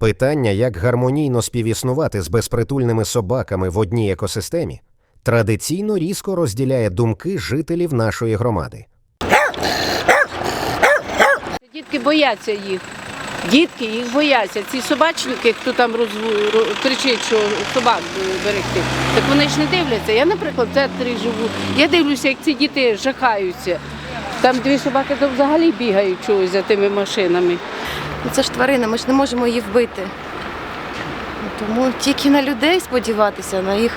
Питання, як гармонійно співіснувати з безпритульними собаками в одній екосистемі, традиційно різко розділяє думки жителів нашої громади. Дітки бояться їх. Дітки їх бояться. Ці собачники, хто там роз... кричить, що собак берегти, так вони ж не дивляться. Я, наприклад, в центрі живу. Я дивлюся, як ці діти жахаються. Там дві собаки то взагалі бігають чогось за тими машинами. Ну, Це ж тварина, ми ж не можемо її вбити. Тому тільки на людей сподіватися, на їх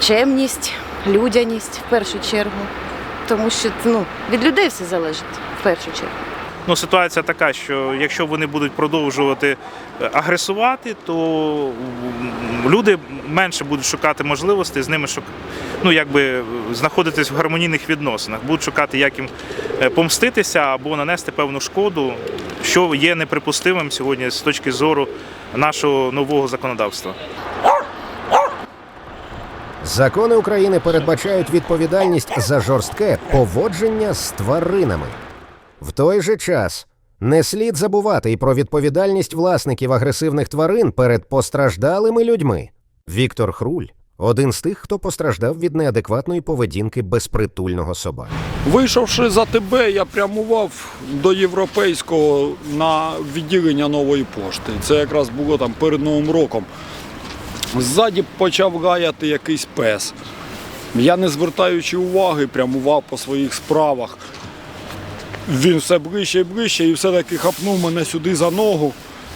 чемність, людяність в першу чергу. Тому що ну, від людей все залежить в першу чергу. Ну, ситуація така, що якщо вони будуть продовжувати е, агресувати, то люди менше будуть шукати можливостей з ними шук... ну, якби е, знаходитись в гармонійних відносинах, будуть шукати, як їм е, помститися або нанести певну шкоду, що є неприпустимим сьогодні з точки зору нашого нового законодавства. Закони України передбачають відповідальність за жорстке поводження з тваринами. В той же час не слід забувати і про відповідальність власників агресивних тварин перед постраждалими людьми. Віктор Хруль один з тих, хто постраждав від неадекватної поведінки безпритульного собаки. Вийшовши за тебе, я прямував до європейського на відділення нової пошти. Це якраз було там перед Новим роком. Ззаді почав гаяти якийсь пес. Я, не звертаючи уваги, прямував по своїх справах. Він все ближче і ближче і все-таки хапнув мене сюди за ногу.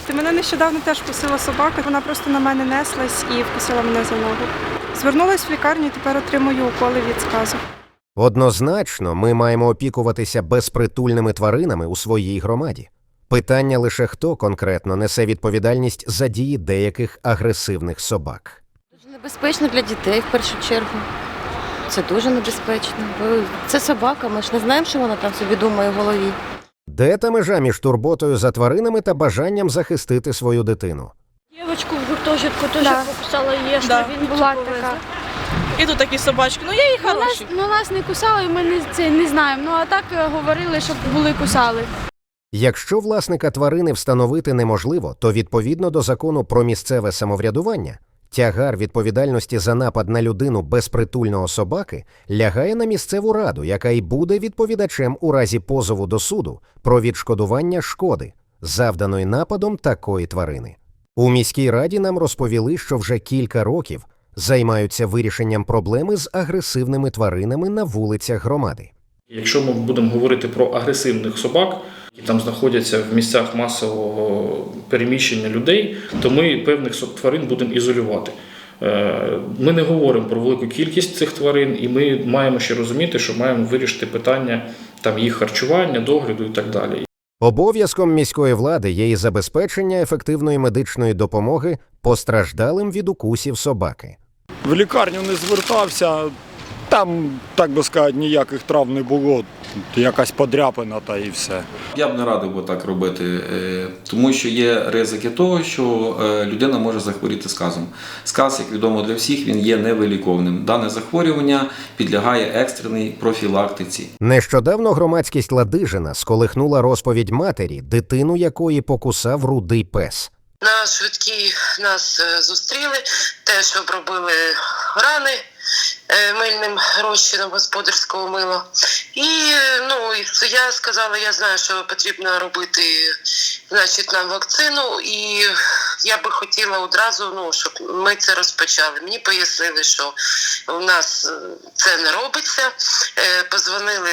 Ти мене нещодавно теж вкусила собака. Вона просто на мене неслась і вкусила мене за ногу. Звернулась в лікарню і тепер отримую уколи від сказу. Однозначно, ми маємо опікуватися безпритульними тваринами у своїй громаді. Питання лише хто конкретно несе відповідальність за дії деяких агресивних собак. Дуже небезпечно для дітей в першу чергу. Це дуже небезпечно. Бо це собака, ми ж не знаємо, що вона там собі думає в голові. Де та межа між турботою за тваринами та бажанням захистити свою дитину? Дівочку в гуртожитку теж Да. покусала її, аж Да, на він була така. І тут такі собачки. Ну я їх Ну нас, ну, нас не кусали, ми не, це не знаємо. Ну а так е, говорили, щоб були кусали. Якщо власника тварини встановити неможливо, то відповідно до закону про місцеве самоврядування тягар відповідальності за напад на людину безпритульного собаки лягає на місцеву раду, яка й буде відповідачем у разі позову до суду про відшкодування шкоди, завданої нападом такої тварини. У міській раді нам розповіли, що вже кілька років займаються вирішенням проблеми з агресивними тваринами на вулицях громади. Якщо ми будемо говорити про агресивних собак, які там знаходяться в місцях масового переміщення людей, то ми певних тварин будемо ізолювати. Е, Ми не говоримо про велику кількість цих тварин, і ми маємо ще розуміти, що маємо вирішити питання там їх харчування, догляду і так далі. Обов'язком міської влади є і забезпечення ефективної медичної допомоги постраждалим від укусів собаки. В лікарню не звертався, там, так би сказати, ніяких травм не було, якась подряпина та і все. Я б не радив би так робити, е, тому що є ризики того, що е, людина може захворіти сказом. Сказ, як відомо для всіх, він є невиліковним. Дане захворювання підлягає екстреній профілактиці. Нещодавно громадськість Ладижина сколихнула розповідь матері, дитину якої покусав рудий пес. На швидкій нас е, зустріли, теж обробили рани мильним розчином господарського мила. І е, ну, я сказала, я знаю, що потрібно робити значить, нам вакцину, і я би хотіла одразу, ну, щоб ми це розпочали. Мені пояснили, що у нас е, це не робиться. Е, Позвонили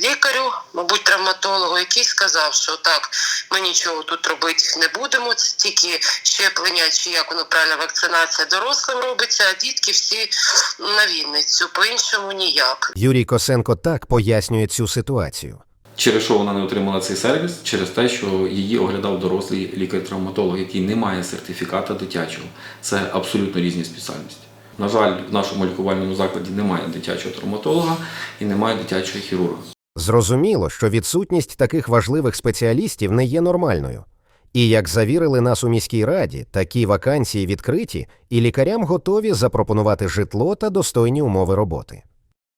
лікарю, мабуть, травматологу, який сказав, що так, ми нічого тут робити не будемо. Це тільки щеплення, чи як воно правильно, вакцинація дорослим робиться, а дітки всі на Вінницю, по-іншому ніяк. Юрій Косенко так пояснює цю ситуацію. Через що вона не отримала цей сервіс? Через те, що її оглядав дорослий лікар-травматолог, який не має сертифіката дитячого. Це абсолютно різні спеціальності. На жаль, в нашому лікувальному закладі немає дитячого травматолога і немає дитячого хірурга. Зрозуміло, що відсутність таких важливих спеціалістів не є нормальною. І як завірили нас у міській раді, такі вакансії відкриті, і лікарям готові запропонувати житло та достойні умови роботи.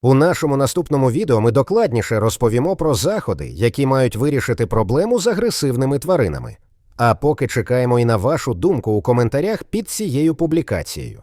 У нашому наступному відео ми докладніше розповімо про заходи, які мають вирішити проблему з агресивними тваринами. А поки чекаємо і на вашу думку у коментарях під цією публікацією.